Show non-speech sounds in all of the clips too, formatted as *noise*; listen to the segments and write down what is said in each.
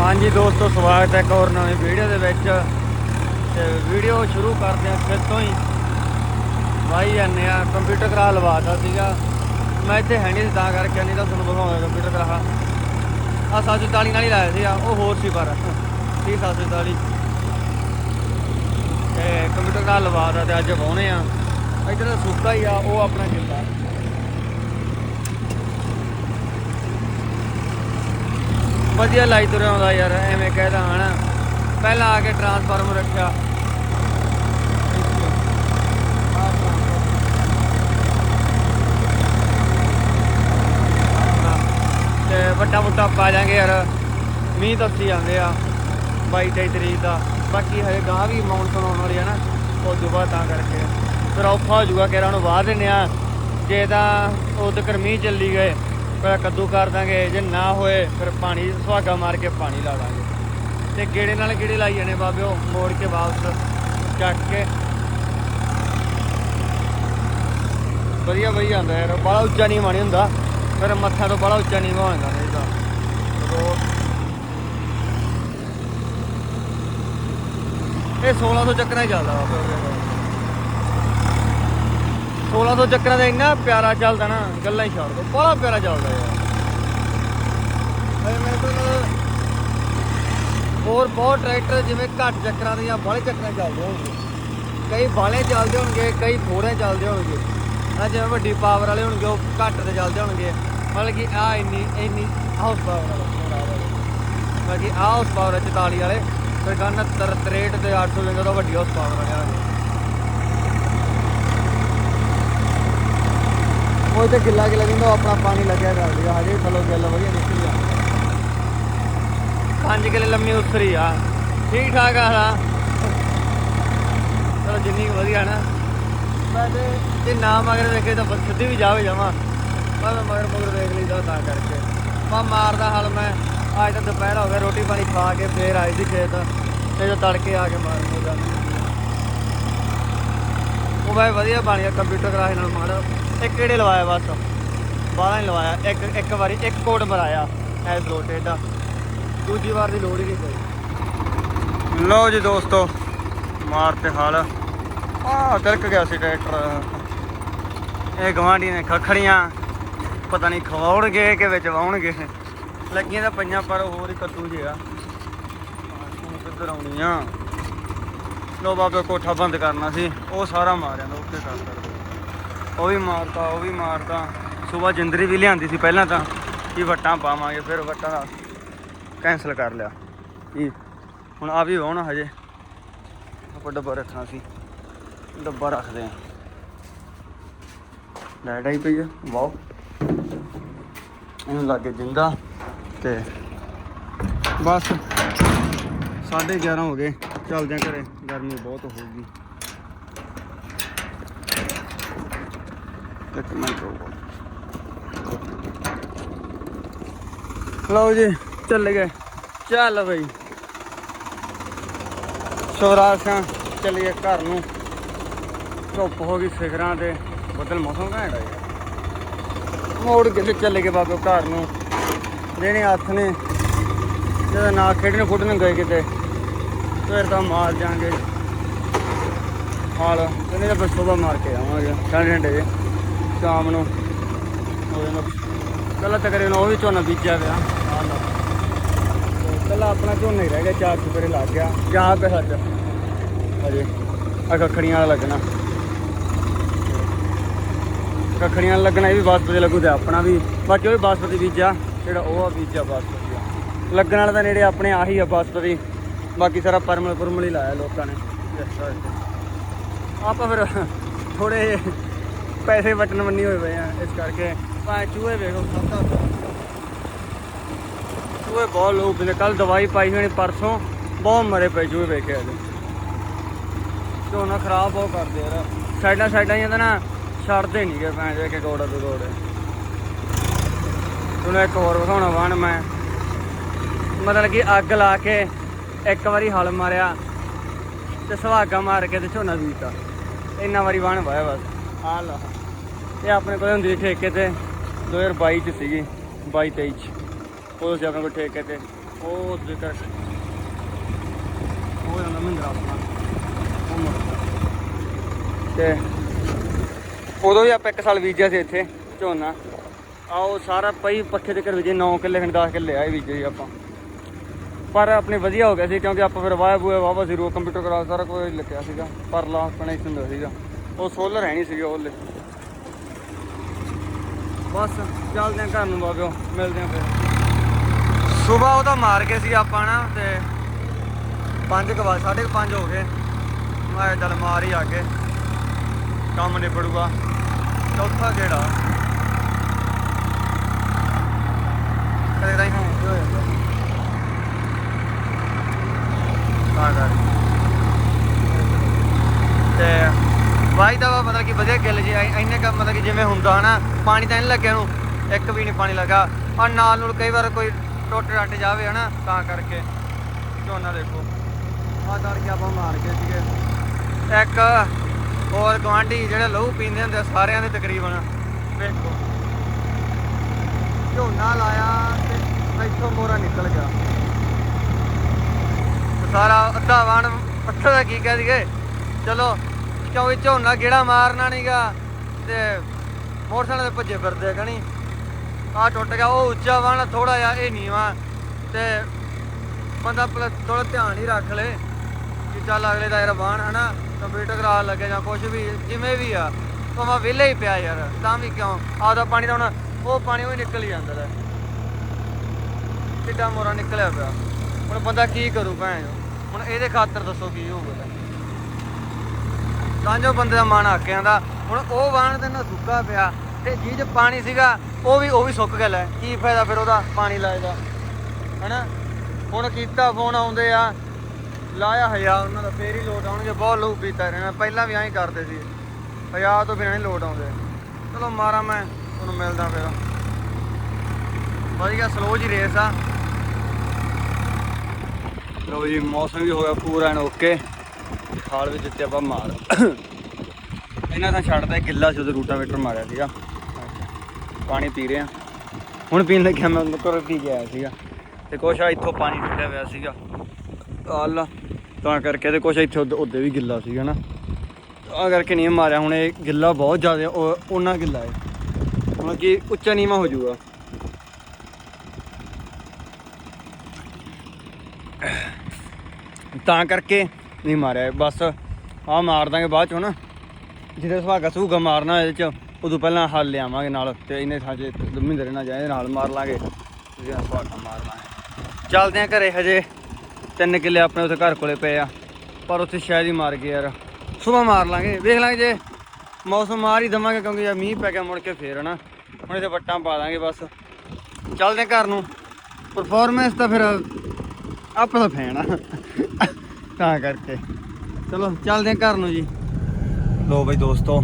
ਹਾਂਜੀ ਦੋਸਤੋ, ਸਵਾਗਤ ਹੈ ਇੱਕ ਹੋਰ ਨਵੀਂ ਵੀਡੀਓ ਦੇ ਵਿੱਚ। ਤੇ ਵੀਡੀਓ ਸ਼ੁਰੂ ਕਰਦੇ ਹਾਂ ਫਿਰ ਤੋਂ ਹੀ। ਵਾਈ ਜਾਂਦੇ ਆ ਕੰਪਿਊਟਰ ਕਰਾ ਲਵਾਤਾ ਸੀਗਾ। ਮੈਂ ਇੱਥੇ ਹੈ ਨਹੀਂ ਸੀ, ਤਾਂ ਕਰਕੇ ਨਹੀਂ ਤਾਂ ਤੁਹਾਨੂੰ ਦਿਖਾਉਂਦਾ ਕੰਪਿਊਟਰ ਕਰਾ। ਆ 744 ਨਾਲ ਹੀ ਲਾਇਆ ਸੀ ਆ ਉਹ ਹੋਰ ਸੀ ਪਰ। 30 744 ਤੇ ਕੰਪਿਊਟਰ ਕਰਾ ਲਵਾਤਾ ਤੇ ਅੱਜ ਵਾਉਣੇ ਆ। ਇੱਧਰ ਸੁੱਕਾ ਹੀ ਆ, ਉਹ ਆਪਣਾ ਕਿੱਲਾ ਵਧੀਆ ਲਾਈ ਤੁਰਿਆ ਆਉਂਦਾ ਯਾਰ, ਐਵੇਂ ਕਹਿਦਾ ਹਨਾ। ਪਹਿਲਾਂ ਆ ਕੇ ਟਰਾਂਸਫਾਰਮਰ ਰੱਖਿਆ। ਤੇ ਵੱਡਾ ਮੁੱਟਾ ਪਾ ਜਾਾਂਗੇ ਯਾਰ। ਮੀਂਹ ਦੱਸੀ ਆਉਂਦੇ ਆ 22 23 ਤਰੀਕ ਦਾ। ਬਾਕੀ ਹਜੇ ਗਾਂ ਵੀ ਮੌਨਸੂਨ ਆਉਣ ਵਾਲੀ ਹੈ ਨਾ, ਉਹ ਦੁਬਾਰਾ ਤਾਂ ਕਰਕੇ। ਫਿਰ ਔਖਾ ਹੋ ਜਾਊਗਾ ਕਿ ਇਹਨਾਂ ਨੂੰ ਵਾਹ ਦਿੰਨੇ ਆ। ਜੇ ਤਾਂ ਉਹ ਤੱਕ ਮੀਂਹ ਚੱਲੀ ਗਏ ਫਿਰ ਕੱਦੂ ਕਰ ਦਾਂਗੇ, ਜੇ ਨਾ ਹੋਏ ਫਿਰ ਪਾਣੀ ਸੁਹਾਗਾ ਮਾਰ ਕੇ ਪਾਣੀ ਲਾ ਦਾਂਗੇ। ਤੇ ਗੇੜੇ ਨਾਲ ਗੇੜੇ ਲਾਈ ਜਾਣੇ ਬਾਬਿਓ, ਮੋੜ ਕੇ ਵਾਪਸ ਚੱਕ ਕੇ। ਵਧੀਆ ਵਧੀਆ ਜਾਂਦਾ ਯਾਰ ਬੜਾ ਉੱਚਾ ਨਹੀਂ ਮਾਣੀ ਹੁੰਦਾ। ਫਿਰ ਮੱਥਾ ਤੋਂ ਬੜਾ ਉੱਚਾ ਨਹੀਂ ਹੋ ਜਾਂਦਾ ਇਹਦਾ। ਰੋਡ ਇਹ 1600 ਚੱਕਰਾਂ ਹੀ ਚੱਲਦਾ ਵਾ 1600 ਚੱਕਰਾਂ ਦਾ ਇੰਨਾ ਪਿਆਰਾ ਚੱਲਦਾ ਨਾ ਗੱਲਾਂ ਹੀ ਛੱਡ ਦੋ। ਬੜਾ ਪਿਆਰਾ ਚੱਲਦਾ ਯਾਰ। ਮੇਰੇ ਕੋਲ ਹੋਰ ਬਹੁਤ ਟਰੈਕਟਰ ਜਿਵੇਂ ਘੱਟ ਚੱਕਰਾਂ ਦੇ ਜਾਂ ਬਾਲੇ ਚੱਕਰਾਂ ਚੱਲਦੇ ਹੋਣਗੇ। ਕਈ ਬਾਲੇ ਚੱਲਦੇ ਹੋਣਗੇ ਕਈ ਥੋੜੇ ਚੱਲਦੇ ਹੋਣਗੇ। ਆ ਜਿਵੇਂ ਵੱਡੀ ਪਾਵਰ ਵਾਲੇ ਹੋਣਗੇ ਉਹ ਘੱਟ ਤੇ ਚੱਲਦੇ ਹੋਣਗੇ। ਮਤਲਬ ਕਿ ਆ ਇੰਨੀ ਇੰਨੀ ਹਾਊਸ ਪਾਵਰ ਵਾਲੇ ਮਤਲਬ ਕਿ ਆ ਹਾਊਸ ਪਾਵਰ 44 ਵਾਲੇ ਫਿਰ ਗਾ 69 63 ਤੇ 800 ਲੈਂਦਾ ਤਾਂ ਵੱਡੀ ਹਾਊਸ ਪਾਵਰ ਵਾਲੇ ਆ। ਉਹ ਤੇ ਗਿੱਲਾ ਗਿੱਲਾ ਜਿੰਦਾ ਆਪਣਾ ਪਾਣੀ ਲੱਗਿਆ ਕਰਦੀ ਆ ਹਜੇ ਥੱਲੋਂ ਗਿੱਲ ਵਧੀਆ ਨਿਕਲੀ ਆ। 5 ਕਿਲੇ ਲੰਮੀ ਉਤਰੀ ਆ। ਠੀਕ ਠਾਕ ਆ ਨਾ ਚਲੋ ਜਿੰਨੀ ਵਧੀਆ ਨਾ। ਮੈਂ ਤੇ ਨਾ ਮਗਰ ਵੇਖੇ ਤਾਂ ਸਿੱਧੀ ਵੀ ਜਾਵੇ। ਜਾਵਾਂ ਮੈਂ ਤਾਂ ਮਗਰ ਮਗਰ ਵੇਖ ਲਈਦਾ ਤਾਂ ਕਰਕੇ। ਮੈਂ ਮਾਰਦਾ ਹਾਲ ਮੈਂ। ਅੱਜ ਤਾਂ ਦੁਪਹਿਰ ਹੋ ਗਿਆ, ਰੋਟੀ ਪਾਣੀ ਖਾ ਕੇ ਫੇਰ ਆਈ ਸੀ ਖੇਤ। ਤੇ ਜੋ ਤੜਕੇ ਆ ਕੇ ਮਾਰ ਮੋਦਾ ਉਹ ਬਾਈ ਵਧੀਆ ਬਣ ਗਿਆ, ਕੰਪਿਊਟਰ ਕਰਾਹੇ ਨਾਲ ਮਾੜਾ। ਇੱਕ ਕਿਹੜੇ ਲਵਾਇਆ ਬਸ? ਬਾਹਰ ਹੀ ਲਵਾਇਆ। ਇੱਕ ਇੱਕ ਵਾਰੀ, ਇੱਕ ਕੋਡ ਮਰਾਇਆ ਐਸ ਲੋਟੇ ਦਾ ਦੂਜੀ ਵਾਰ ਦੀ ਲੋੜ ਹੀ ਨਹੀਂ ਪਈ। ਲਓ ਜੀ ਦੋਸਤੋ, ਮਾਰ ਤੇ ਹਾਲ। ਆ ਤਿਲਕ ਗਿਆ ਸੀ ਟਰੈਕਟਰ। ਇਹ ਗਵਾਂਢੀ ਨੇ ਖਖੜੀਆਂ। ਪਤਾ ਨਹੀਂ ਖਵਾਉਣਗੇ ਕਿ ਵਿੱਚ ਵਾਉਣਗੇ। ਲੱਗੀਆਂ ਤਾਂ ਪਈਆਂ, ਪਰ ਹੋਰ ਹੀ ਕੱਦੂ ਜਿਹਾ। ਹੁਣ ਕਿੱਧਰ ਆਉਣੀ ਆ ਲੋ ਬਾਬੇ ਕੋਠਾ ਬੰਦ ਕਰਨਾ ਸੀ। ਉਹ ਸਾਰਾ ਮਾਰਿਆ ਦਾ ਉੱਤੇ ਕਰ ਉਹ ਵੀ ਮਾਰਤਾ ਉਹ ਵੀ ਮਾਰਤਾ ਸਵੇਰ ਜਿੰਦਰੀ ਵੀ ਲਿਆਂਦੀ ਸੀ ਪਹਿਲਾਂ ਤਾਂ ਕੀ ਵੱਟਾਂ ਪਾਵਾਂਗੇ, ਫਿਰ ਵੱਟਾਂ ਦਾ ਕੈਨਸਲ ਕਰ ਲਿਆ। ਕੀ ਹੁਣ ਆ ਵੀ ਵਾਉਣਾ ਹਜੇ। ਆਪਾਂ ਡੱਬਾ ਰੱਖਣਾ ਸੀ। ਡੱਬਾ ਰੱਖਦੇ ਆ ਲਾਈਟ ਆਈ ਪਈ ਆ, ਵਾਓ। ਇਹਨੂੰ ਲੱਗੇ ਜਿੰਦਾ ਤੇ ਬਸ। 11:30 ਹੋ ਗਏ। ਚੱਲਦੇ ਆ ਘਰੇ। ਗਰਮੀ ਬਹੁਤ ਹੋ ਗਈ। ਇੱਕ ਮਿੰਟ ਰੁਕੋ। ਲਓ ਜੀ, ਚੱਲ ਗਏ। ਚੱਲ ਬਈ। ਸਵਰਾਸ਼ਾਂ ਚੱਲੀਏ ਘਰ ਨੂੰ। ਧੁੱਪ ਹੋ ਗਈ ਸਿਖਰਾਂ ਤੇ। ਬਦਲ ਮੌਸਮ ਘੈਂਟ ਆ ਮੋੜ ਕੇ ਚੱਲੇ ਗਏ ਬਾਬੇ ਘਰ ਨੂੰ। ਜਿਹੜੇ ਹੱਥ ਨੇ। ਜਦੋਂ ਨਾ ਖੇਡਣ ਖੁੱਡਣ ਗਏ ਕਿਤੇ। ਫਿਰ ਤਾਂ ਮਾਰ ਜਾਾਂਗੇ ਹਾਲ। ਕਹਿੰਦੇ ਤਾਂ ਬਸ ਸੁਬਾ ਮਾਰ ਕੇ ਆਵਾਂਗੇ। ਸਾਢੇ ਘੰਟੇ ਜੇ। ਸ਼ਾਮ ਨੂੰ। ਕੱਲਾ ਤਕਰੀਬਨ ਉਹ ਵੀ ਝੋਨਾ ਬੀਜਿਆ ਪਿਆ। ਕੱਲਾ ਆਪਣਾ ਝੋਨਾ ਹੀ ਰਹਿ ਗਿਆ ਚਾਰ ਚੁਪਰੇ ਲੱਗ ਗਿਆ। ਜਾਂ ਪੇ ਸੱਚ ਅਜੇ ਆ ਕੱਖੜੀਆਂ ਵਾਲਾ ਲੱਗਣਾ। ਕੱਖੜੀਆਂ ਲੱਗਣਾ ਇਹ ਵੀ ਬਾਸਪਤੀ ਲੱਗੂ ਤੇ ਆਪਣਾ ਵੀ। ਬਾਕੀ ਉਹ ਵੀ ਬਾਸਪਤੀ ਬੀਜਾ ਜਿਹੜਾ ਉਹ ਆ ਬੀਜਾ ਬਾਸਪਤੀ ਲੱਗਣ ਵਾਲਾ ਤਾਂ ਨੇੜੇ ਆਪਣੇ ਆਹੀ ਆ ਬਾਸਪਤੀ ਬਾਕੀ ਸਾਰਾ ਪਰਮਲ ਪੁਰਮਲ ਹੀ ਲਾਇਆ ਲੋਕਾਂ ਨੇ। ਆਪਾਂ ਫਿਰ ਥੋੜੇ ਪੈਸੇ ਵਟਣ ਬੰਨੀ ਹੋਏ ਪਏ ਆ, ਇਸ ਕਰਕੇ। ਭਾਵੇਂ ਚੂਹੇ ਵੇਖੋ, ਸਭ ਦਾ ਚੂਹੇ ਬਹੁਤ ਲੋਕ ਨੇ। ਕੱਲ ਦਵਾਈ ਪਾਈ ਹੋਣੀ, ਪਰਸੋਂ ਬਹੁਤ ਮਰੇ ਪਏ ਚੂਹੇ ਵੇਖਿਆ ਅੱਜ ਝੋਨਾ ਖਰਾਬ ਬਹੁਤ ਕਰਦੇ ਯਾਰ। ਸਾਈਡਾਂ ਸਾਈਡਾਂ ਹੀ ਨਾ ਛੱਡਦੇ ਨਹੀਂ ਗਏ ਭੈਣ ਦੇ ਕੇ ਗੋੜਾ ਤੋਂ ਗੋੜੇ। ਤੁਹਾਨੂੰ ਇੱਕ ਹੋਰ ਵਿਖਾਉਣਾ ਵਾਣ ਮੈਂ। ਮਤਲਬ ਕਿ ਅੱਗ ਲਾ ਕੇ ਇੱਕ ਵਾਰੀ ਹਲ ਮਾਰਿਆ ਤੇ ਸੁਹਾਗਾ ਮਾਰ ਕੇ ਤੇ ਝੋਨਾ ਬੀਜਤਾ। ਇੰਨਾ ਵਾਰੀ ਵਾਣ ਵਾਇਆ ਬਸ। ਆ। ਲਾ ਇਹ ਆਪਣੇ ਕੋਲ ਹੁੰਦੀ ਸੀ ਠੇਕੇ ਤੇ 2022 ਚ ਸੀਗੀ 22 23 ਚ। ਉਹ ਸੀ ਆਪਣੇ ਕੋਲ ਠੇਕੇ ਤੇ। ਉਹ ਜ਼ਿਕਰ ਉਹ ਜਾਂਦਾ ਮਹਿੰਦਰਾ ਆਪਣਾ ਉਹ ਮੁੜਦਾ। ਤੇ ਉਦੋਂ ਵੀ ਆਪਾਂ ਇੱਕ ਸਾਲ ਬੀਜਿਆ ਸੀ ਇੱਥੇ, ਝੋਨਾ। ਆਓ ਸਾਰਾ ਪਈ ਪੱਖੇ ਦੇ ਘਰ ਵਿੱਚ 9 ਕਿੱਲੇ, ਖੰਡ 10 ਕਿੱਲੇ ਆਏ ਬੀਜੇ ਸੀ ਆਪਾਂ। ਪਰ ਆਪਣੇ ਵਧੀਆ ਹੋ ਗਿਆ ਸੀ, ਕਿਉਂਕਿ ਆਪਾਂ ਫਿਰ ਵਾਹ ਬੂਏ ਵਾਵਾ ਸੀ ਰੋ ਕੰਪਿਊਟਰ ਕਰਾ ਸਾਰਾ ਕੁਝ ਲੱਗਿਆ ਸੀਗਾ। ਪਰ ਲਾਸ ਕਨੈਕਸ਼ਨ ਹੁੰਦਾ ਸੀਗਾ। ਉਹ ਸੋਲਰ ਹੈ ਨਹੀਂ ਸੀਗੇ ਉਹਲੇ ਬਸ, ਚੱਲਦੇ ਆਂ ਘਰ ਨੂੰ ਬਾਬਿਓ, ਮਿਲਦੇ ਆਂ ਫਿਰ। ਸਵੇਰ ਉਹਦਾ ਮਾਰ ਕੇ ਸੀ ਆਪਾਂ ਨਾ, ਤੇ 5 ਕੁ ਵਜੇ 5:30 ਹੋ ਗਏ। ਮੈਂ ਚੱਲ ਮਾਰ ਹੀ ਆ ਕੇ ਕੰਮ ਨਿਬੜੂਗਾ। ਚੌਥਾ ਕਿਹੜਾ ਕਦੇ ਤਾਂ ਹੀ ਹੋ ਜਾਂਦਾ। ਤਾਂ ਕਰ ਤੇ ਵਾਈ ਵਾ ਮਤਲਬ ਕਿ ਵਧੀਆ ਗਿੱਲ ਜੀ ਐ- ਇੰਨੇ ਕੰਮ ਮਤਲਬ ਕਿ ਜਿਵੇਂ ਹੁੰਦਾ ਹਨਾ ਪਾਣੀ ਤਾਂ ਨਹੀਂ ਲੱਗਿਆ ਨੂੰ ਇੱਕ ਵੀ ਨਹੀਂ ਪਾਣੀ ਲੱਗਾ। ਆ ਨਾਲ ਨੂੰ ਕਈ ਵਾਰ ਕੋਈ ਟੁੱਟ ਟੱਟ ਜਾਵੇ ਹਨਾ ਤਾਂ ਕਰਕੇ ਝੋਨਾ ਦੇਖੋ। ਆ ਤੜਕੇ ਆਪਾਂ ਮਾਰ ਗਏ ਸੀਗੇ। ਇੱਕ ਹੋਰ ਗਵਾਂਢੀ ਜਿਹੜੇ ਲਹੂ ਪੀਂਦੇ ਹੁੰਦੇ ਆ, ਸਾਰਿਆਂ ਦੇ ਤਕਰੀਬਨ। ਵੇਖੋ। ਝੋਨਾ ਲਾਇਆ ਤੇ ਇੱਥੋਂ ਮੋਰਾ ਨਿਕਲ ਗਿਆ। ਸਾਰਾ ਅੱਧਾ ਵਾਣ ਪੱਥਰ ਦਾ ਕੀ ਕਹਿ ਦਈਏ? ਚਲੋ। ਕਿਉਂਕਿ ਝੋਨਾ ਗੇੜਾ ਮਾਰਨਾ ਨਹੀਂਗਾ ਤੇ ਮੋਟਰਸਾਈਕਲ ਤੇ ਭੱਜੇ ਫਿਰਦੇ ਕਣੀ ਆ ਟੁੱਟ ਗਿਆ, ਉਹ ਉੱਚਾ ਵਾਣਾ ਥੋੜਾ ਜਿਹਾ, ਇਹ ਨੀਵਾ। ਤੇ ਬੰਦਾ ਥੋੜਾ ਧਿਆਨ ਹੀ ਰੱਖ ਲੇ ਕਿ ਚੱਲ ਅਗਲੇ ਦਾ ਯਾਰ ਵਾਹਣ ਹਨਾ, ਕੰਪਿਊਟਰ ਕਰਾ ਲੱਗੇ ਜਾਂ ਕੁਝ ਵੀ, ਜਿਵੇਂ ਵੀ ਆ, ਭਾਵੇਂ ਵਿਹਲੇ ਹੀ ਪਿਆ ਯਾਰ, ਤਾਂ ਵੀ ਕਿਉਂ? ਆਪਦਾ ਪਾਣੀ ਦਾ ਹੁਣ ਉਹ ਪਾਣੀ ਉਹ ਨਿਕਲ ਹੀ ਜਾਂਦਾ ਲੈ ਕਿੱਡਾ ਮੋਰਾ ਨਿਕਲਿਆ ਪਿਆ। ਹੁਣ ਬੰਦਾ ਕੀ ਕਰੂ ਭੈਣ? ਹੁਣ ਇਹਦੇ ਖਾਤਰ ਦੱਸੋ ਕੀ ਹੋਊਗਾ। ਤਾਂ ਜੋ ਬੰਦੇ ਦਾ ਮਨ ਆਕਿਆਂ ਦਾ ਹੁਣ ਉਹ ਵਾਣ ਤੇ ਨਾ ਸੁੱਕਾ ਪਿਆ ਤੇ ਜੀ ਚ ਪਾਣੀ ਸੀਗਾ, ਉਹ ਵੀ ਉਹ ਵੀ ਸੁੱਕ ਗਿਆ ਲੈ। ਕੀ ਫਾਇਦਾ ਫਿਰ ਉਹਦਾ ਪਾਣੀ ਲਾਏ ਦਾ? ਹਨਾ? ਹੁਣ ਕੀਤਾ ਫੋਨ ਆਉਂਦੇ ਆ। ਲਾਇਆ ਹਯਾ ਉਹਨਾਂ ਦਾ, ਫੇਰ ਹੀ ਲੋਟ ਆਉਣਗੇ। ਬਹੁਤ ਲੋਕ ਪੀਤਾ ਰਹਿਣਾ। ਪਹਿਲਾਂ ਵੀ ਐਂ ਕਰਦੇ ਸੀ। ਹਯਾ ਤੋਂ ਬਿਨਾਂ ਨਹੀਂ ਲੋਟ ਆਉਂਦੇ। ਚਲੋ ਮਾਰਾ ਮੈਂ ਤੁਹਾਨੂੰ ਮਿਲਦਾ ਫਿਰ। ਵਧੀਆ ਸਲੋ ਜੀ ਰੇਸ ਆ। ਲੋ ਜੀ, ਮੌਸਮ ਵੀ ਹੋ ਗਿਆ ਪੂਰਾ ਐਨ ਓਕੇ ਖਾਲ ਵਿੱਚ ਦਿੱਤੇ ਆਪਾਂ ਮਾਰ। ਇਹਨਾਂ ਦਾ ਛੱਡਦਾ ਗਿੱਲਾ ਸੀ ਉਹਦੇ ਰੂਟਾਵੇਟਰ ਮਾਰਿਆ ਸੀਗਾ। ਪਾਣੀ ਪੀ ਰਿਹਾ ਹੁਣ ਪੀਣ ਲੱਗਿਆ ਮੈਂ ਉਹਨੂੰ ਘਰੋਂ ਪੀ ਕੇ ਆਇਆ ਸੀਗਾ। ਤੇ ਕੁਛ ਆ ਇੱਥੋਂ ਪਾਣੀ ਛੱਡਿਆ ਹੋਇਆ ਸੀਗਾ। ਆਲਾ ਤਾਂ ਕਰਕੇ ਤੇ ਕੁਛ ਇੱਥੇ ਉਹਦੇ ਉਹਦੇ ਵੀ ਗਿੱਲਾ ਸੀਗਾ ਨਾ। ਤਾਂ ਕਰਕੇ ਨਹੀਂ ਮਾਰਿਆ, ਹੁਣ ਇਹ ਗਿੱਲਾ ਬਹੁਤ ਜ਼ਿਆਦਾ, ਉਹ ਉਹਨਾਂ ਗਿੱਲਾ ਹੈ। ਹੁਣ ਕੀ ਉੱਚਾ ਨੀਵਾਂ ਹੋ ਜਾਊਗਾ। ਤਾਂ ਕਰਕੇ ਨਹੀਂ ਮਾਰਿਆ ਬਸ ਆ ਮਾਰ ਦਾਂਗੇ ਬਾਅਦ ਚੋਂ ਨਾ। ਜਿਹਦੇ ਸੁਹਾਗਾ ਸੂਗਾ ਮਾਰਨਾ ਇਹਦੇ ਚ, ਉਦੋਂ ਪਹਿਲਾਂ ਹੱਲ ਲਿਆਵਾਂਗੇ ਨਾਲ ਤੇ ਇਹਨੇ ਥਾਂ 'ਚ ਮਹਿੰਦਰੇ ਨਾਲ ਜਾਏ ਨਾਲ ਮਾਰ ਲਾਂਗੇ। ਜਿਹਦਾ ਸੁਹਾਗਾ ਮਾਰ ਲਾਂਗੇ। ਚੱਲਦੇ ਆ ਘਰੇ ਹਜੇ। ਤਿੰਨ ਕਿੱਲੇ ਆਪਣੇ ਉੱਥੇ ਘਰ ਕੋਲੇ ਪਏ ਆ। ਪਰ ਉੱਥੇ ਸ਼ਾਇਦ ਹੀ ਮਾਰ ਗਏ ਯਾਰ। ਸਵੇਰ ਮਾਰ ਲਾਂਗੇ। ਵੇਖ ਲਾਂਗੇ ਜੇ ਮੌਸਮ ਮਾਰ ਹੀ ਦਵਾਂਗੇ ਕਿਉਂਕਿ ਜੇ ਮੀਂਹ ਪੈ ਗਿਆ ਮੁੜ ਕੇ ਫੇਰ, ਹਨਾ। ਹੁਣ ਇਹਦੇ ਵੱਟਾਂ ਪਾ ਦਾਂਗੇ ਬਸ। ਚੱਲਦੇ ਆ ਘਰ ਨੂੰ। ਪਰਫਾਰਮੈਂਸ ਤਾਂ ਫਿਰ ਆਪ ਦਾ ਫੈਨ ਆ। ਤਾਂ ਕਰਕੇ। ਚਲੋ, ਚੱਲਦੇ ਆ ਘਰ ਨੂੰ ਜੀ। ਲੋ ਬਈ ਦੋਸਤੋ,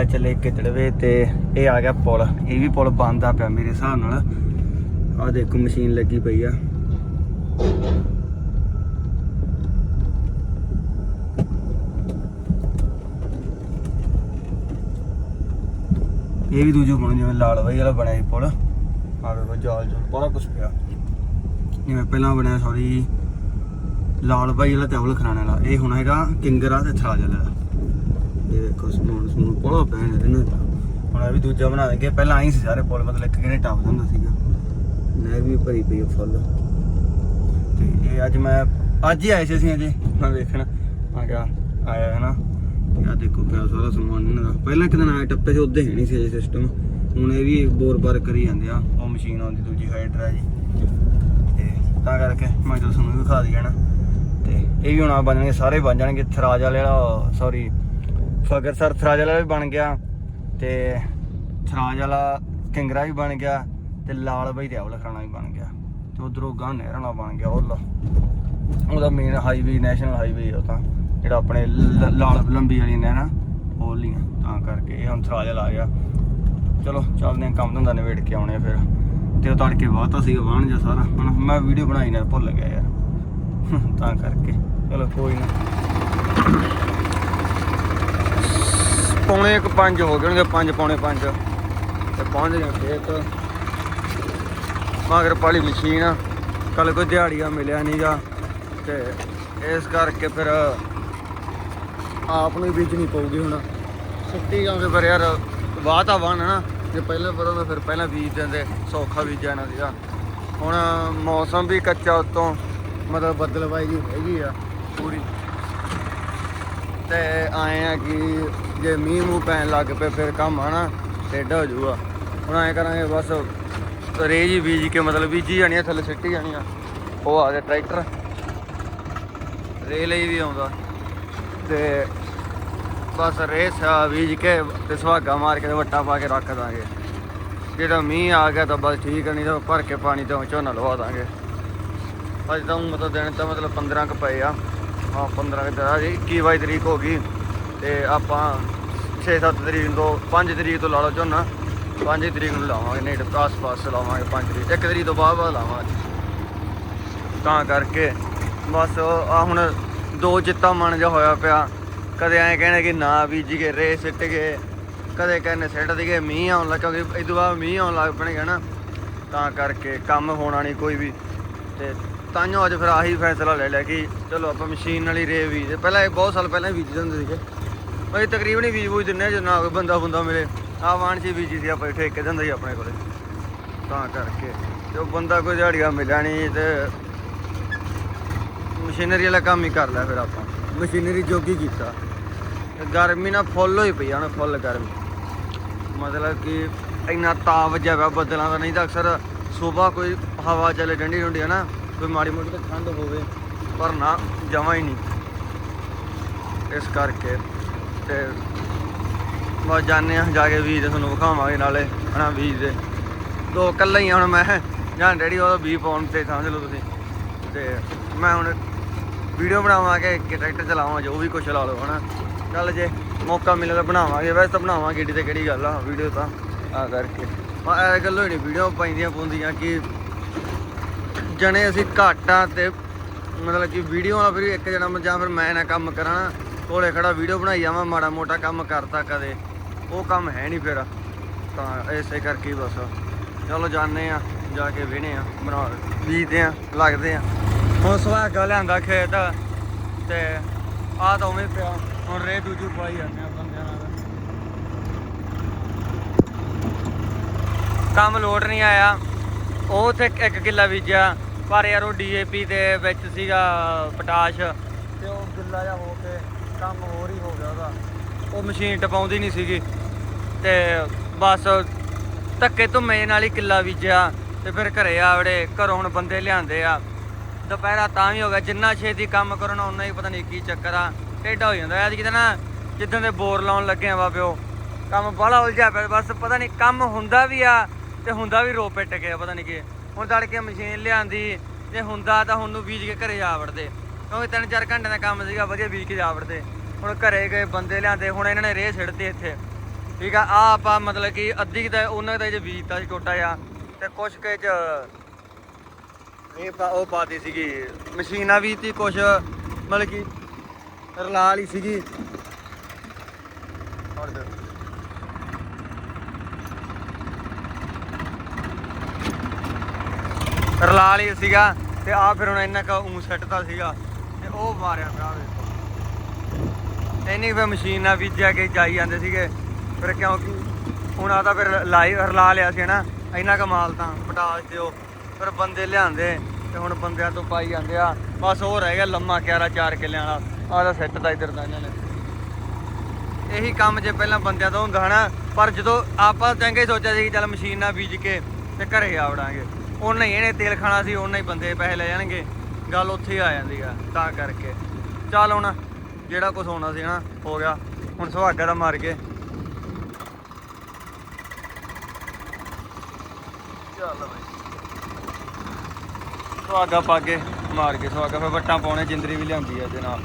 ਅੱਜ ਚੱਲੇ ਕਿਤੜਵੇ ਤੇ ਇਹ ਆ ਗਿਆ ਪੁਲ। ਇਹ ਵੀ ਪੁਲ ਬੰਦ ਆ ਪਿਆ ਮੇਰੇ ਹਿਸਾਬ ਨਾਲ। ਆ ਦੇਖੋ, ਮਸ਼ੀਨ ਲੱਗੀ ਪਈ ਆ। ਇਹ ਵੀ ਦੂਜੋ ਬਣ ਜਿਵੇਂ ਲਾਲ ਬਾਈ ਵਾਲਾ ਬਣਿਆ ਸੀ ਪੁਲ। ਆ ਵੇਖੋ, ਜਾਲ ਜੁਲ, ਬੜਾ ਕੁਛ ਪਿਆ। ਜਿਵੇਂ ਪਹਿਲਾਂ ਬਣਿਆ ਸੌਰੀ ਲਾਲ ਬਾਈ ਵਾਲਾ ਚਾਵਲ ਖਾਣੇ ਵਾਲਾ। ਇਹ ਹੁਣ ਹੈਗਾ ਕਿੰਗਰਾ ਤੇ ਥਰਾਜ ਵਾਲਾ। ਇਹ ਦੇਖੋ ਸਮਾਨ, ਸਮੂਨ ਬੜਾ ਪਿਆ ਇਹਨਾਂ ਦਾ ਹੁਣ ਇਹ ਵੀ ਦੂਜਾ ਬਣਾ ਦੇਂਗੇ ਪਹਿਲਾਂ ਆਈ ਸੀ ਸਾਰੇ ਪੁਲ, ਮਤਲਬ ਇੱਕ ਕਿਹਨੇ ਟੱਪ ਹੁੰਦਾ ਸੀਗਾ। ਨਹਿਰ ਵੀ ਭਰੀ ਪਈ ਫੁੱਲ। ਤੇ ਇਹ ਅੱਜ ਮੈਂ, ਅੱਜ ਹੀ ਆਏ ਸੀ ਅਸੀਂ ਅਜੇ ਮੈਂ ਵੇਖਣ। ਆ ਗਿਆ ਆਇਆ ਹੈ ਨਾ। ਆ ਦੇਖੋ ਪਿਆ ਸਾਰਾ ਸਮਾਨ ਇਹਨਾਂ ਦਾ। ਪਹਿਲਾਂ ਇੱਕ ਦਿਨ ਆਇਆ ਟੱਪੇ ਸੀ ਉਦੋਂ ਹੈ ਨਹੀਂ ਸੀ ਅਜੇ ਸਿਸਟਮ ਹੁਣ ਇਹ ਵੀ ਬੋਰ ਬਾਰ ਕਰੀ ਜਾਂਦੇ ਆ। ਉਹ ਮਸ਼ੀਨ ਆਉਂਦੀ, ਦੂਜੀ ਹਾਈਡਰ ਆ ਜੀ ਤੇ ਤਾਂ ਕਰਕੇ ਮੈਂ ਤਾਂ ਤੁਹਾਨੂੰ ਵੀ ਦਿਖਾ ਦਈਏ ਨਾ। ਤੇ ਇਹ ਵੀ ਹੁਣ ਆ ਬਣ ਜਾਣਗੇ, ਸਾਰੇ ਬਣ ਜਾਣਗੇ ਥਰਾਜ ਵਾਲੇ ਵਾਲਾ ਸੌਰੀ ਫਗਰ ਸਰ ਥਰਾਜ ਵਾਲਾ ਵੀ ਬਣ ਗਿਆ ਤੇ ਥਰਾਜ ਵਾਲਾ ਕਿੰਗਰਾ ਵੀ ਬਣ ਗਿਆ ਤੇ ਲਾਲ ਬਾਈ ਤੇ ਆਵਲ ਖਾਣਾ ਵੀ ਬਣ ਗਿਆ ਤੇ ਉਧਰੋਂ ਗਾਂ ਨਹਿਰ ਵਾਲਾ ਬਣ ਗਿਆ ਉਹ ਉਹਦਾ ਮੇਨ ਹਾਈਵੇ ਨੈਸ਼ਨਲ ਹਾਈਵੇ ਉਹ ਤਾਂ, ਜਿਹੜਾ ਆਪਣੇ ਲ- ਲਾਲ ਲੰਬੀ ਵਾਲੀ ਨਹਿਰਾਂ ਨਾ ਉਹ ਲੀਆਂ ਤਾਂ ਕਰਕੇ ਇਹ ਹੁਣ ਥਰਾਜ ਵਾਲਾ ਆ ਗਿਆ। ਚਲੋ, ਚੱਲਦੇ ਆਂ ਕੰਮ ਧੰਦਾ ਨਿਬੇੜ ਕੇ ਆਉਣੇ ਆ ਫਿਰ। ਤੇ ਉਹ ਤੜਕੇ ਵਾਹਤਾ ਸੀਗਾ, ਵਾਹਣ ਜਾ ਸਾਰਾ ਹੁਣ ਮੈਂ ਵੀਡੀਓ ਬਣਾਈ ਨਾ, ਭੁੱਲ ਗਿਆ ਯਾਰ। *laughs* ਤਾਂ ਕਰਕੇ। ਚਲੋ, ਕੋਈ ਨਾ। ਪੌਣੇ ਇੱਕ ਪੰਜ ਹੋ ਗਏ ਹੋਣਗੇ, ਪੰਜ, ਪੌਣੇ ਪੰਜ। ਤੇ ਪਹੁੰਚ ਗਏ ਖੇਤ। ਮਗਰ ਪਾਲੀ ਮਸ਼ੀਨ। ਕੱਲ ਕੋਈ ਦਿਹਾੜੀਆ ਮਿਲਿਆ ਨਹੀਂਗਾ ਤੇ ਇਸ ਕਰਕੇ ਫਿਰ ਆਪ ਨੂੰ ਬੀਜਣੀ ਪਊਗੀ ਹੁਣ। ਸੁੱਤੀ ਜਾਂਦੇ ਪਰ ਯਾਰ, ਵਾਹ ਤਾਂ ਵਾਹਣ ਨਾ। ਜੇ ਪਹਿਲਾਂ ਪਤਾ ਹੁੰਦਾ ਫਿਰ ਪਹਿਲਾਂ ਬੀਜ ਦਿੰਦੇ, ਸੌਖਾ ਬੀਜ ਜਾਣਾ ਸੀਗਾ ਹੁਣ ਮੌਸਮ ਵੀ ਕੱਚਾ ਉਤੋਂ। ਮਤਲਬ ਬਦਲਵਾਈ ਜੀ ਹੈਗੀ ਆ ਪੂਰੀ। ਤੇ ਆਏ ਆ ਕਿ ਜੇ ਮੀਂਹ ਮੂੰਹ ਪੈਣ ਲੱਗ ਪਏ, ਫਿਰ ਕੰਮ ਆਣਾ ਟੇਢਾ ਹੋ ਜਾਊਗਾ। ਹੁਣ ਐ ਕਰਾਂਗੇ ਬਸ ਰੇਜ ਹੀ ਬੀਜ ਕੇ, ਮਤਲਬ ਬੀਜੀ ਜਾਣੀ ਆ, ਥੱਲੇ ਸਿੱਟੀ ਜਾਣੀ ਆ। ਉਹ ਆ ਗਿਆ ਟਰੈਕਟਰ। ਰੇ ਲਈ ਵੀ ਆਉਂਦਾ। ਤੇ ਬਸ ਰੇਸ ਬੀਜ ਕੇ ਤੇ ਸੁਹਾਗਾ ਮਾਰ ਕੇ ਤੇ ਵੱਟਾ ਪਾ ਕੇ ਰੱਖ ਦਾਂਗੇ। ਜਦੋਂ ਮੀਂਹ ਆ ਗਿਆ ਤਾਂ ਬਸ ਠੀਕ ਨਹੀਂ ਤਾਂ ਭਰ ਕੇ ਪਾਣੀ ਤੋਂ ਝੋਨਾ ਲਵਾ ਦਾਂਗੇ। ਅੱਜ ਤਾਂ ਊਂ ਮਤਲਬ ਦਿਨ ਤਾਂ ਮਤਲਬ 15 ਕ ਪਏ ਆ। ਹਾਂ 15 ਕ ਦਾ 21 ਤਰੀਕ ਹੋ ਗਈ ਤੇ ਆਪਾਂ 6-7 ਤਰੀਕ ਤੋਂ 5 ਤਰੀਕ ਤੋਂ ਲਾ ਲਓ ਝੋਨਾ। 5 ਤਰੀਕ ਨੂੰ ਲਾਵਾਂਗੇ ਨਹੀਂ ਤਾਂ ਆਸ-ਪਾਸ ਲਾਵਾਂਗੇ 5 ਤਰੀਕ। 1 ਤਰੀਕ ਤੋਂ ਬਾਅਦ ਬਾਅਦ ਲਾਵਾਂਗੇ। ਤਾਂ ਕਰਕੇ ਬਸ ਆ ਹੁਣ ਦੋ ਜਿੱਤਾ ਮਨ ਜਾ ਹੋਇਆ ਪਿਆ। ਕਦੇ ਐਂ ਕਹਿਣਾ ਕਿ ਨਾ ਬੀਜ ਕੇ ਰੇ ਸਿੱਟ ਗਏ। ਕਦੇ ਕਹਿੰਦੇ ਸਿੱਟ ਦੀਏ ਮੀਂਹ ਆਉਣ ਲੱਗਾ ਕਿਉਂਕਿ ਇਸ ਤੋਂ ਬਾਅਦ ਮੀਂਹ ਆਉਣ ਲੱਗ ਪੈਣਗੇ ਨਾ। ਤਾਂ ਕਰਕੇ ਕੰਮ ਹੋਣਾ ਨਹੀਂ ਕੋਈ ਵੀ। ਤੇ ਤਾਂਯੋ ਅੱਜ ਫਿਰ ਆਹੀ ਫੈਸਲਾ ਲੈ ਲਿਆ ਕਿ ਚਲੋ ਆਪਾਂ ਮਸ਼ੀਨ ਨਾਲ ਹੀ ਰੇ ਬੀਜ ਪਹਿਲਾਂ ਇਹ ਬਹੁਤ ਸਾਲ ਪਹਿਲਾਂ ਹੀ ਬੀਜ ਦਿੰਦੇ ਸੀਗੇ। ਅਸੀਂ ਤਕਰੀਬਨ ਹੀ ਬੀਜ ਬੂਜ ਦਿੰਨੇ ਆ, ਜੇ ਕੋਈ ਬੰਦਾ ਬੰਦਾ ਮਿਲੇ। ਆ ਵਾਣ ਚ ਹੀ ਬੀਜੀ ਸੀ ਆਪਾਂ ਠੇਕੇ ਦਿੰਦੇ ਸੀ ਆਪਣੇ ਕੋਲੇ। ਤਾਂ ਕਰਕੇ ਤੇ ਉਹ ਬੰਦਾ ਕੋਈ ਦਿਹਾੜੀਆ ਮਿਲਿਆ ਨਹੀਂ ਤੇ ਮਸ਼ੀਨਰੀ ਵਾਲਾ ਕੰਮ ਹੀ ਕਰ ਲਿਆ ਫਿਰ ਆਪਾਂ। ਮਸ਼ੀਨਰੀ ਜੋਗੀ ਕੀਤਾ। ਗਰਮੀ ਨਾਲ ਫੁੱਲ ਹੋਈ ਪਈ ਆ ਹੁਣ ਫੁੱਲ ਗਰਮੀ। ਮਤਲਬ ਕਿ ਇੰਨਾ ਤਾਪ ਜਿਹਾ ਪਿਆ ਬੱਦਲਾਂ ਦਾ। ਨਹੀਂ ਤਾਂ ਅਕਸਰ ਸਵੇਰ ਕੋਈ ਹਵਾ ਚੱਲੇ ਡੰਡੀ ਠੰਡੀ ਹੈ ਨਾ ਕੋਈ ਮਾੜੀ ਮੋਟੀ ਤਾਂ ਠੰਡ ਹੋਵੇ, ਪਰ ਨਾ ਜਮਾ ਹੀ ਨਹੀਂ। ਇਸ ਕਰਕੇ ਤੇ ਬਸ ਜਾਣੇ ਆ ਜਾ ਕੇ ਵੀਜ ਦੇ ਤੁਹਾਨੂੰ ਵਿਖਾਵਾਂਗੇ ਨਾਲੇ, ਹਨਾ ਵੀਜ ਦੇ। ਦੋ ਕੱਲਾ ਹੀ ਆ ਹੁਣ ਮੈਂ, ਜਾਂ ਡੈਡੀ ਉਹਦਾ ਵੀ ਪਾਉਣ ਤੇ ਸਮਝ ਲਓ ਤੁਸੀਂ। ਤੇ ਮੈਂ ਹੁਣ ਵੀਡੀਓ ਬਣਾਵਾਂਗੇ ਕਿ ਟਰੈਕਟਰ ਚਲਾਵਾਂ, ਜੋ ਵੀ ਕੁਛ ਲਾ ਲਓ, ਹਨਾ। ਚੱਲ ਜੇ ਮੌਕਾ ਮਿਲੇ ਤਾਂ ਬਣਾਵਾਂਗੇ, ਵੈਸੇ ਤਾਂ ਬਣਾਵਾਂਗੇ ਏਡੀ ਤੇ ਕਿਹੜੀ ਗੱਲ ਆ, ਵੀਡੀਓ ਤਾਂ। ਆ ਕਰਕੇ। ਮੈਂ ਇਹ ਗੱਲ ਹੋਈ ਨਹੀਂ, ਵੀਡੀਓ ਪਾਈਆਂ ਪੁੰਦੀਆਂ ਕਿ ਜਣੇ ਅਸੀਂ ਘੱਟ ਆ ਤੇ ਮਤਲਬ ਕਿ ਵੀਡੀਓ ਨਾਲ ਫਿਰ ਇੱਕ ਜਣਾ ਜਾਂ ਫਿਰ ਮੈਂ ਨਾ ਕੰਮ ਕਰਾਂ, ਕੋਲੇ ਖੜਾ ਵੀਡੀਓ ਬਣਾਈ ਜਾਵਾਂ, ਮਾੜਾ ਮੋਟਾ ਕੰਮ ਕਰਤਾ ਕਦੇ। ਉਹ ਕੰਮ ਹੈ ਨਹੀਂ ਫਿਰ। ਤਾਂ ਇਸੇ ਕਰਕੇ ਬਸ। ਚਲੋ ਜਾਣੇ ਆ ਜਾ ਕੇ ਵਿਹਣੇ ਆ ਬਣਾ ਬੀਜਦੇ ਆ ਲੱਗਦੇ ਆ ਹੁਣ ਸੁਹਾਗਾ ਲਿਆਂਦਾ ਖੇਤ ਤੇ ਆਹ ਤਾਂ ਉਵੇਂ ਪਿਆ। ਹੁਣ ਰੇ ਦੂਜੂ ਪਾਈ ਜਾਂਦੇ ਆ ਬੰਦਿਆਂ ਨਾਲ। ਕੰਮ ਲੋਟ ਨਹੀਂ ਆਇਆ। ਉਹ ਤੇ ਇੱਕ ਕਿੱਲਾ ਬੀਜਿਆ। ਪਰ ਯਾਰ ਉਹ ਡੀਏਪੀ ਦੇ ਵਿੱਚ ਸੀਗਾ ਪਟਾਸ਼ ਤੇ ਉਹ ਗਿੱਲਾ ਜਿਹਾ ਹੋ ਕੇ ਕੰਮ ਹੋਰ ਹੀ ਹੋ ਗਿਆ ਉਹਦਾ। ਉਹ ਮਸ਼ੀਨ ਟਪਾਉਂਦੀ ਨਹੀਂ ਸੀਗੀ ਤੇ ਬਸ ਧੱਕੇ ਧੁੰਮੇ ਨਾਲ ਹੀ ਕਿੱਲਾ ਬੀਜਿਆ ਤੇ ਫਿਰ ਘਰੇ ਆਵੜੇ, ਘਰੋਂ ਹੁਣ ਬੰਦੇ ਲਿਆਂਦੇ ਆ। ਦੁਪਹਿਰਾ ਤਾਂ ਵੀ ਹੋ ਗਿਆ, ਜਿੰਨਾ ਛੇਤੀ ਕੰਮ ਕਰਨਾ ਉਨਾ ਹੀ ਪਤਾ ਨਹੀਂ ਕੀ ਚੱਕਰ ਆ। ਟੇਢਾ ਹੋ ਜਾਂਦਾ ਐਤ ਕਿਤੇ ਨਾ ਜਿੱਦਾਂ ਦੇ ਬੋਰ ਲਾਉਣ ਲੱਗੇ ਆ ਬਾਬਿਓ ਕੰਮ ਬਾਹਲਾ ਉਲਝਿਆ ਪਿਆ, ਬਸ ਪਤਾ ਨਹੀਂ ਕੰਮ ਹੁੰਦਾ ਵੀ ਆ ਤੇ ਹੁੰਦਾ ਵੀ ਰੋ ਪਿੱਟ ਗਿਆ ਪਤਾ ਨਹੀਂ ਕੀ। ਹੁਣ ਤੜਕੇ ਮਸ਼ੀਨ ਲਿਆਂਦੀ ਜੇ ਹੁੰਦਾ ਤਾਂ ਹੁਣ ਨੂੰ ਬੀਜ ਕੇ ਘਰੇ ਜਾ ਵੜਦੇ। ਕਿਉਂਕਿ ਤਿੰਨ ਚਾਰ ਘੰਟੇ ਦਾ ਕੰਮ ਸੀਗਾ, ਵਧੀਆ ਬੀਜ ਕੇ ਜਾ ਵੜਦੇ। ਹੁਣ ਘਰੇ ਗਏ, ਬੰਦੇ ਲਿਆਂਦੇ, ਹੁਣ ਇਹਨਾਂ ਨੇ ਰੇਹ ਛਿੜਤੇ ਇੱਥੇ। ਠੀਕ ਆ ਆ ਆਪਾਂ ਮਤਲਬ ਕਿ ਅੱਧੀ ਕੁ ਤਾਂ ਉਹਨਾਂ ਦਾ ਜੇ ਬੀਜਤਾ ਸੀ ਟੋਟਾ ਆ ਤੇ ਕੁਛ ਕੇ ਚ ਇਹ ਪਾ- ਉਹ ਪਾਤੀ ਸੀਗੀ, ਮਸ਼ੀਨਾਂ ਵੀ ਤੀ ਕੁਛ ਮਤਲਬ ਕਿ ਰਲਾ ਲਈ ਸੀਗੀ। ਹੋਰ ਰਲਾ ਲਈ ਸੀਗਾ ਤੇ ਆ ਫਿਰ ਹੁਣ ਇੰਨਾ ਕ ਉਂ ਸੱਟਦਾ ਸੀਗਾ ਤੇ ਉਹ ਮਾਰਿਆ ਪਿਆ ਵੇਖੋ ਇੰਨੀ ਫਿਰ ਮਸ਼ੀਨ ਨਾਲ ਬੀਜਿਆ ਕੇ ਜਾਈ ਜਾਂਦੇ ਸੀਗੇ। ਫਿਰ ਕਿਉਂਕਿ ਹੁਣ ਆ ਤਾਂ ਫਿਰ ਲਾਈ ਰਲਾ ਲਿਆ ਸੀ ਨਾ ਇੰਨਾ ਕਮਾਲ ਤਾਂ ਪਟਾਸ ਦਿਓ। ਫਿਰ ਬੰਦੇ ਲਿਆਂਦੇ ਤੇ ਹੁਣ ਬੰਦਿਆਂ ਤੋਂ ਪਾਈ ਜਾਂਦੇ ਆ। ਬਸ ਉਹ ਰਹਿ ਗਿਆ ਲੰਮਾ ਕਿਆਰਾ ਚਾਰ ਕਿੱਲਿਆਂ ਵਾਲਾ, ਆਹ ਤਾਂ ਸੈੱਟ ਦਾ ਇਧਰ ਦਾ ਇਹਨਾਂ ਨੇ। ਇਹੀ ਕੰਮ ਜੇ ਪਹਿਲਾਂ ਬੰਦਿਆਂ ਤੋਂ ਹੁੰਦਾ ਹਨਾ, ਪਰ ਜਦੋਂ ਆਪਾਂ ਚੰਗੇ ਸੋਚਿਆ ਸੀ ਚੱਲ ਮਸ਼ੀਨ ਨਾਲ ਬੀਜ ਕੇ ਤੇ ਘਰੇ ਆਵੜਾਂਗੇ ਉਹਨਾਂ ਹੀ ਇਹਨੇ ਤੇਲ ਖਾਣਾ ਸੀ, ਉਹਨਾਂ ਹੀ ਬੰਦੇ ਪੈਸੇ ਲੈ ਜਾਣਗੇ। ਗੱਲ ਉੱਥੇ ਹੀ ਆ ਜਾਂਦੀ ਆ, ਤਾਂ ਕਰਕੇ। ਚੱਲ ਹੁਣ, ਜਿਹੜਾ ਕੁਝ ਹੋਣਾ ਸੀ ਨਾ, ਹੋ ਗਿਆ। ਹੁਣ ਸੁਹਾਗਾ ਦਾ ਮਾਰ ਕੇ ਚੱਲ ਬਈ। ਸੁਹਾਗਾ ਪਾ ਕੇ ਮਾਰ ਕੇ ਸੁਹਾਗਾ ਫਿਰ ਵੱਟਾਂ ਪਾਉਣੇ, ਜਿੰਦਰੀ ਵੀ ਲਿਆਂਦੀ ਆ ਇਹਦੇ ਨਾਲ।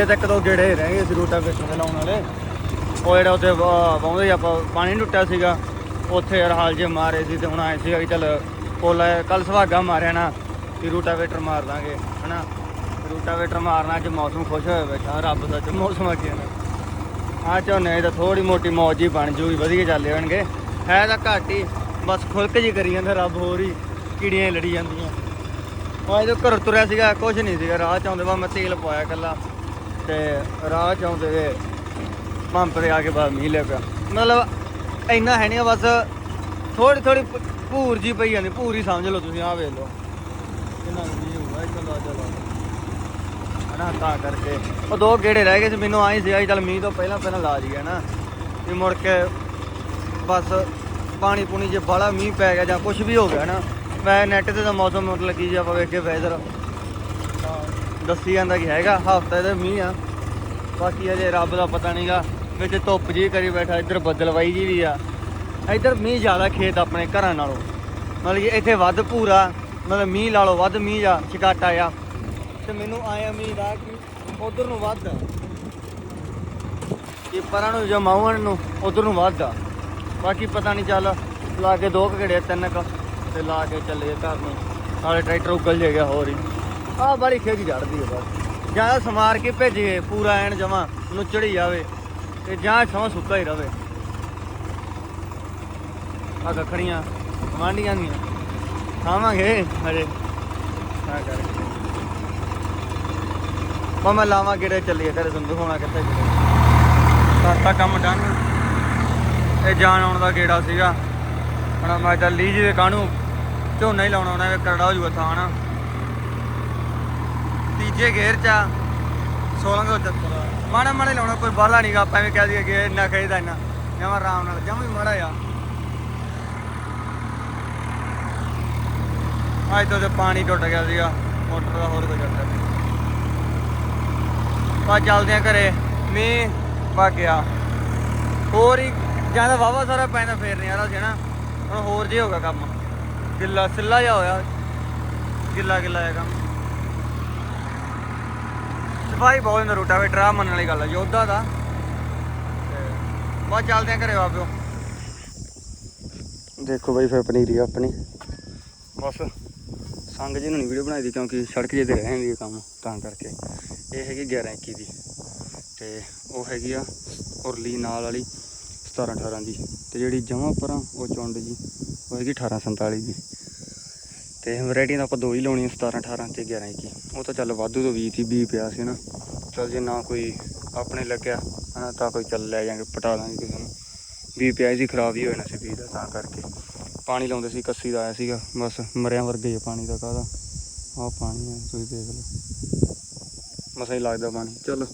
ਛੇ ਤੱਕ ਤੋਂ ਗੇੜੇ ਰਹਿ ਗਏ ਸੀ ਰੂਟਾ ਵੇਚਣ ਦੇ ਲਾਉਣ ਵਾਲੇ। ਉਹ ਜਿਹੜਾ ਉੱਥੇ ਪਾਉਂਦੇ ਸੀ ਆਪਾਂ, ਪਾਣੀ ਨੀ ਟੁੱਟਿਆ ਸੀਗਾ। ਉੱਥੇ ਯਾਰ ਹਾਲ ਜੇ ਮਾਰੇ ਸੀ ਤੇ ਹੁਣ ਆਏ ਸੀਗਾ ਕਿ ਚੱਲ ਕੋਲ ਕੱਲ ਸੁਹਾਗਾ ਮਾਰਿਆ ਨਾ ਕਿ ਰੂਟਾਵੇਟਰ ਮਾਰ ਦਾਂਗੇ, ਹਨਾ? ਰੂਟਾਵੇਟਰ ਮਾਰਨਾ, ਅੱਜ ਮੌਸਮ ਖੁਸ਼ ਹੋਇਆ ਬੈਠਾ, ਰੱਬ ਦਾ ਚ ਮੌਸਮ ਆ ਗਿਆ ਨਾ। ਆ ਝੋਨੇ ਤਾਂ ਥੋੜੀ ਮੋਟੀ ਮੌਜ ਹੀ ਬਣ ਜੂਗੀ, ਵਧੀਆ ਚੱਲ ਜਾਣਗੇ। ਹੈ ਤਾਂ ਘੱਟ ਹੀ, ਬਸ ਖੁਲਕ ਜੀ ਕਰੀ ਜਾਂਦਾ ਰੱਬ, ਹੋਰ ਹੀ ਕੀੜੀਆਂ ਲੜੀ ਜਾਂਦੀਆਂ। ਉਹ ਜਦੋਂ ਘਰ ਤੁਰਿਆ ਸੀਗਾ ਕੁਝ ਨਹੀਂ ਸੀਗਾ, ਰਾਹ ਚ ਆਉਂਦੇ ਬਾ ਮੈਂ ਤੇਲ ਪਵਾਇਆ ਕੱਲਾ ਤੇ ਰਾਹ ਚ ਆਉਂਦੇ ਵੇ ਪੰਪ ਤੇ ਆ ਕੇ ਬਾਅਦ ਮੀਂਹ ਲਿਆ ਪਿਆ ਮਤਲਬ ਇੰਨਾ ਹੈ ਨਹੀਂ ਬਸ ਥੋੜੀ ਥੋੜੀ ਭੂਰ ਜੀ ਪਈ ਜਾਂਦੀ, ਭੂਰ ਹੀ ਸਮਝ ਲਓ ਤੁਸੀਂ, ਆਹ ਵੇਖ ਲਓ। ਕਿੰਨਾ ਕੁ ਮੀਂਹ ਹੋਊਗਾ ਚਲੋ ਚਲੋ ਹਨਾ, ਤਾਂ ਕਰਕੇ। ਉਹ ਦੋ ਗੇੜੇ ਰਹਿ ਗਏ ਸੀ, ਮੈਨੂੰ ਆਈ ਸੀ ਆਈ ਚੱਲ ਮੀਂਹ ਤੋਂ ਪਹਿਲਾਂ ਪਹਿਲਾਂ ਲਾ ਜੀ ਨਾ ਵੀ ਮੁੜ ਕੇ ਬਸ ਪਾਣੀ ਪੂਣੀ ਜੇ ਬਾਲਾ ਮੀਂਹ ਪੈ ਗਿਆ ਜਾਂ ਕੁਝ ਵੀ ਹੋ ਗਿਆ ਨਾ ਮੈਂ ਨੈਟ ਤੇ ਤਾਂ ਮੌਸਮ ਮਤਲਬ ਕੀ ਜੇ, ਆਪਾਂ ਵੇਖੇ ਵੈਦਰ ਦੱਸੀ ਜਾਂਦਾ ਕਿ ਹੈਗਾ, ਹਫ਼ਤੇ ਦੇ ਮੀਂਹ ਆ। ਬਾਕੀ ਅਜੇ ਰੱਬ ਦਾ ਪਤਾ ਨਹੀਂਗਾ ਵਿੱਚ ਧੁੱਪ ਜੀ ਕਰੀ ਬੈਠਾ, ਇੱਧਰ ਬੱਦਲਵਾਈ ਜੀ ਵੀ ਆ। ਇੱਧਰ ਮੀਂਹ ਜ਼ਿਆਦਾ ਖੇਤ ਆਪਣੇ ਘਰਾਂ ਨਾਲੋਂ। ਮਤਲਬ ਕਿ ਇੱਥੇ ਵੱਧ ਭੂਰਾ, ਮਤਲਬ ਮੀਂਹ ਲਾ ਲਓ, ਵੱਧ ਮੀਂਹ ਆ, ਛਕਾਟਾ ਆ। ਤੇ ਮੈਨੂੰ ਆਇਆ ਮੀਂਹ ਆ ਕਿ ਉਧਰ ਨੂੰ ਵੱਧ ਆ। ਕਿ ਪਰਾਂ ਨੂੰ ਜਾਂ ਮਾਉਣ ਨੂੰ ਉਧਰ ਨੂੰ ਵੱਧ ਆ। ਬਾਕੀ ਪਤਾ ਨਹੀਂ ਚੱਲ, ਲਾ ਕੇ ਦੋ ਕੁ ਘੜੇ ਤਿੰਨ ਕ, ਤੇ ਲਾ ਕੇ ਚੱਲੇ ਘਰ ਨੂੰ। ਨਾਲੇ ਟਰੈਕਟਰ ਉੱਗਲ ਜੇ ਗਿਆ ਹੋਰ ਹੀ। ਆਹ ਬੜੀ ਖੇਜ ਜੜਦੀ ਹੈ ਬਸ। ਜਾਂ ਤਾਂ ਸਮਾਰ ਕੇ ਭੇਜੀਏ, ਪੂਰਾ ਐਨ ਜਮਾ ਨੁੱਚੜੀ ਜਾਵੇ ਤੇ ਜਾਂ ਸਮਾਂ ਸੁੱਕਾ ਹੀ ਰਵੇ। ਆ ਗੱਖੜੀਆਂ ਮਾਂਡੀਆਂ ਦੀਆਂ। ਖਾਵਾਂਗੇ ਹਜੇ। ਤਾਂ ਕਰਕੇ। ਪਾ ਮੈਂ ਲਾਵਾਂ ਕਿਹੜੇ ਚੱਲੀਏ ਤੇਰੇ ਸੰਦੂ ਹੋਣਾ ਕਿੱਥੇ ਕਿਤੇ ਕਰਤਾ ਕੰਮ ਡਨ। ਇਹ ਜਾਣ ਆਉਣ ਦਾ ਗੇੜਾ ਸੀਗਾ। ਹੁਣ ਮੈਂ ਤਾਂ ਲੀਜ ਦੇ ਕਾਹਨੂੰ? ਝੋਨਾ ਹੀ ਲਾਉਣਾ ਉਹਨਾਂ ਕਰੜਾ ਹੋ ਜੂਗਾ ਥਾਂ ਨਾ। ਤੀਜੇ ਗੇਰ ਚ ਆ 16 ਕੋ ਮਾੜਾ ਮਾੜਾ ਲਾਉਣਾ, ਕੋਈ ਬਾਹਲਾ ਨਹੀਂਗਾ ਆਪਾਂ ਐਵੇਂ ਕਹਿ ਦਈਏ ਕਿ ਇੰਨਾ ਖੇਦਾ ਇੰਨਾ। ਜਮਾ ਆਰਾਮ ਨਾਲ, ਜਮਾ ਹੀ ਮਾੜਾ ਆ। ਅੱਜ ਤੋਂ ਤੇ ਪਾਣੀ ਟੁੱਟ ਗਿਆ ਸੀਗਾ, ਮੋਟਰ ਦਾ ਹੋਰ ਕੋਈ ਚੱਕਰ ਨਹੀਂ ਬਾ ਚੱਲਦੇ ਆ ਘਰੇ, ਮੀਂਹ ਪਾ ਗਿਆ ਹੋਰ ਹੀ ਜ਼ਿਆਦਾ ਵਾਵਾ ਸਾਰਾ ਪੈਂਦਾ ਫੇਰ ਨਹੀਂ ਆ ਸੀ ਨਾ ਹੁਣ ਹੋਰ ਜੇ ਹੋਗਾ ਕੰਮ। ਗਿੱਲਾ, ਸਿੱਲਾ ਜਾ ਹੋਇਆ। ਗਿੱਲਾ ਗਿੱਲਾ ਜਿਹਾ ਕੰਮ। ਸਫ਼ਾਈ ਬਹੁਤ ਹੁੰਦਾ ਰੋਟਾਵੇਟਰ ਆ ਮੰਨਣ ਵਾਲੀ ਗੱਲ ਆ ਯੋਧਾ ਦਾ। ਬਾ ਚੱਲਦੇ ਆ ਘਰੇ ਵਾਪਿਓ। ਦੇਖੋ ਬਾਈ ਫਿਰ ਪਨੀਰੀ ਆਪਣੀ। ਬਸ। ਸੰਗ ਜੀ ਨੂੰ ਨਹੀਂ ਵੀਡੀਓ ਬਣਾਈ ਦੀ ਕਿਉਂਕਿ ਸੜਕ ਜੇ ਤੇ ਰਹਿੰਦੀ ਹੈ ਕੰਮ ਤਾਂ ਕਰਕੇ। ਇਹ ਹੈਗੀ 11 21 ਦੀ। ਤੇ ਉਹ ਹੈਗੀ ਆ ਉਰਲੀ ਨਾਲ ਵਾਲੀ 17 18 ਦੀ। ਤੇ ਜਿਹੜੀ ਜਮਾਂ ਪਰਾਂ ਉਹ ਚੁੰਡ ਜੀ ਉਹ ਹੈਗੀ 18 47 ਦੀ। ਤੇ ਵੈਰਾਈਟੀਆਂ ਤਾਂ ਆਪਾਂ ਦੋ ਹੀ ਲਾਉਣੀਆਂ 17 18 ਤੇ 11 21 ਉਹ ਤਾਂ ਚੱਲ ਵਾਧੂ ਤੋਂ 20 ਸੀ 20 ਪਿਆ ਸੀ ਨਾ। ਚੱਲ ਜੇ ਨਾ ਕੋਈ ਆਪਣੇ ਲੱਗਿਆ, ਹਨਾ, ਤਾਂ ਕੋਈ ਚੱਲ ਲੈ ਜਾਾਂਗੇ ਪਟਾ ਲਾਂਗੇ ਕਿਸੇ ਨੂੰ। 20 ਪਿਆ ਸੀ, ਖਰਾਬ ਹੀ ਹੋ ਜਾਣਾ ਸੀ 20 ਦਾ, ਤਾਂ ਕਰਕੇ। ਪਾਣੀ ਲਾਉਂਦੇ ਸੀ, ਕੱਸੀ ਦਾ ਆਇਆ ਸੀਗਾ, ਬਸ ਮਰਿਆਂ ਵਰਗੇ ਹੀ ਪਾਣੀ ਦਾ ਕਾਹਦਾ। ਆਹ ਪਾਣੀ ਹੈ ਤੁਸੀਂ ਦੇਖ ਲਓ। ਮਸਾ ਹੀ ਲੱਗਦਾ ਪਾਣੀ। ਚੱਲ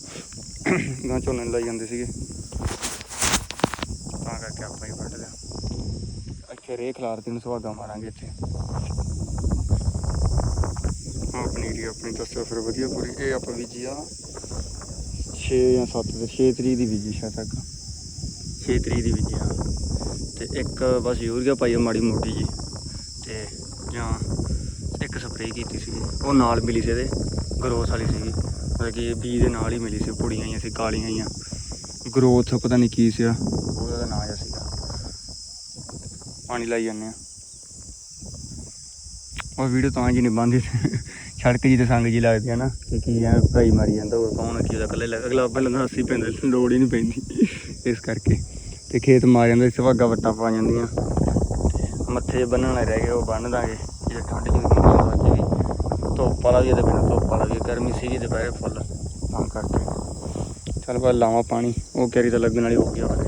ਗਾਂ ਝੋਨੇ ਨੂੰ ਲਾਈ ਜਾਂਦੇ ਸੀਗੇ। ਤਾਂ ਕਰਕੇ ਆਪਾਂ ਹੀ ਵੱਢ ਲਿਆ। ਇੱਥੇ ਰੇ ਖਲਾਰ ਤੇ ਸੁਹਾਗਾ ਮਾਰਾਂਗੇ ਇੱਥੇ। ਆਹ ਪਨੀਰੀ ਆਪਣੀ ਦੱਸਿਓ ਫਿਰ ਵਧੀਆ ਪੂਰੀ। ਇਹ ਆਪਾਂ ਬੀਜੀ ਆ 6 ਜਾਂ 7 ਤੇ 6 ਤਰੀਕ ਦੀ ਬੀਜੀ ਸ਼ਾਇਦ ਤੱਕ। 6 ਤਰੀਕ ਦੀ ਬੀਜੀ ਆ। ਤੇ ਇੱਕ ਬਸ ਯੂਰੀਆ ਪਾਈ ਆ ਮਾੜੀ ਮੋਟੀ ਜੀ। ਤੇ ਜਾਂ ਇੱਕ ਸਪਰੇਅ ਕੀਤੀ ਸੀ ਉਹ ਨਾਲ ਮਿਲੀ ਸੀ ਇਹਦੇ, ਗਰੋਥ ਵਾਲੀ ਸੀਗੀ। ਮਤਲਬ ਕਿ ਬੀਜ ਦੇ ਨਾਲ ਹੀ ਮਿਲੀ ਸੀ, ਪੁੜੀਆਂ ਹੀ ਸੀ, ਕਾਲੀਆਂ ਹੀ ਗਰੋਥ ਪਤਾ ਨਹੀਂ ਕੀ ਸੀ ਉਹਦਾ ਨਾਂ ਜਿਹਾ ਸੀਗਾ। ਪਾਣੀ ਲਾਈ ਜਾਂਦੇ ਆ। ਉਹ ਵੀਡੀਓ ਤਾਂ ਜੀ ਨਹੀਂ ਬੰਦੀ ਸੜਕ ਜੀ ਤੇ ਸੰਗ ਜੀ ਲੱਗਦੀ ਆ ਨਾ। ਕਿ ਕੀ ਐ ਭਾਈ ਮਾਰੀ ਜਾਂਦਾ ਹੋਰ ਕੌਣ ਕੀ ਉਹਦਾ ਇਕੱਲੇ ਲੱਗ- ਅਗਲਾ ਪਹਿਲਾਂ ਤਾਂ ਹੱਸੀ ਪੈਂਦਾ ਲੋੜ ਹੀ ਨਹੀਂ ਪੈਂਦੀ। ਇਸ ਕਰਕੇ। ਤੇ ਖੇਤ ਮਾਰ ਜਾਂਦੇ ਸੁਹਾਗਾ ਵੱਟਾਂ ਪਾ ਜਾਂਦੀਆਂ। ਮੱਥੇ ਬੰਨਣ ਵਾਲੇ ਰਹਿ ਗਏ ਉਹ ਬੰਨ ਦਾਂਗੇ। ਜੇ ਠੰਡ ਹੁੰਦੀ ਅੱਜ ਵੀ। ਧੁੱਪ ਵਾਲਾ ਵੀ ਇਹਦੇ ਬਿਨਾਂ ਧੁੱਪ ਵਾਲਾ ਵੀ ਗਰਮੀ ਸੀਗੀ ਦੁਪਹਿਰੇ ਫੁੱਲ। ਤਾਂ ਕਰਕੇ। ਚੱਲ ਬਾ ਲਾਵਾਂ ਪਾਣੀ ਉਹ ਕੈਰੀ ਤਾਂ ਲੱਗਣ ਵਾਲੀ ਹੋ ਗਿਆ ਵਾ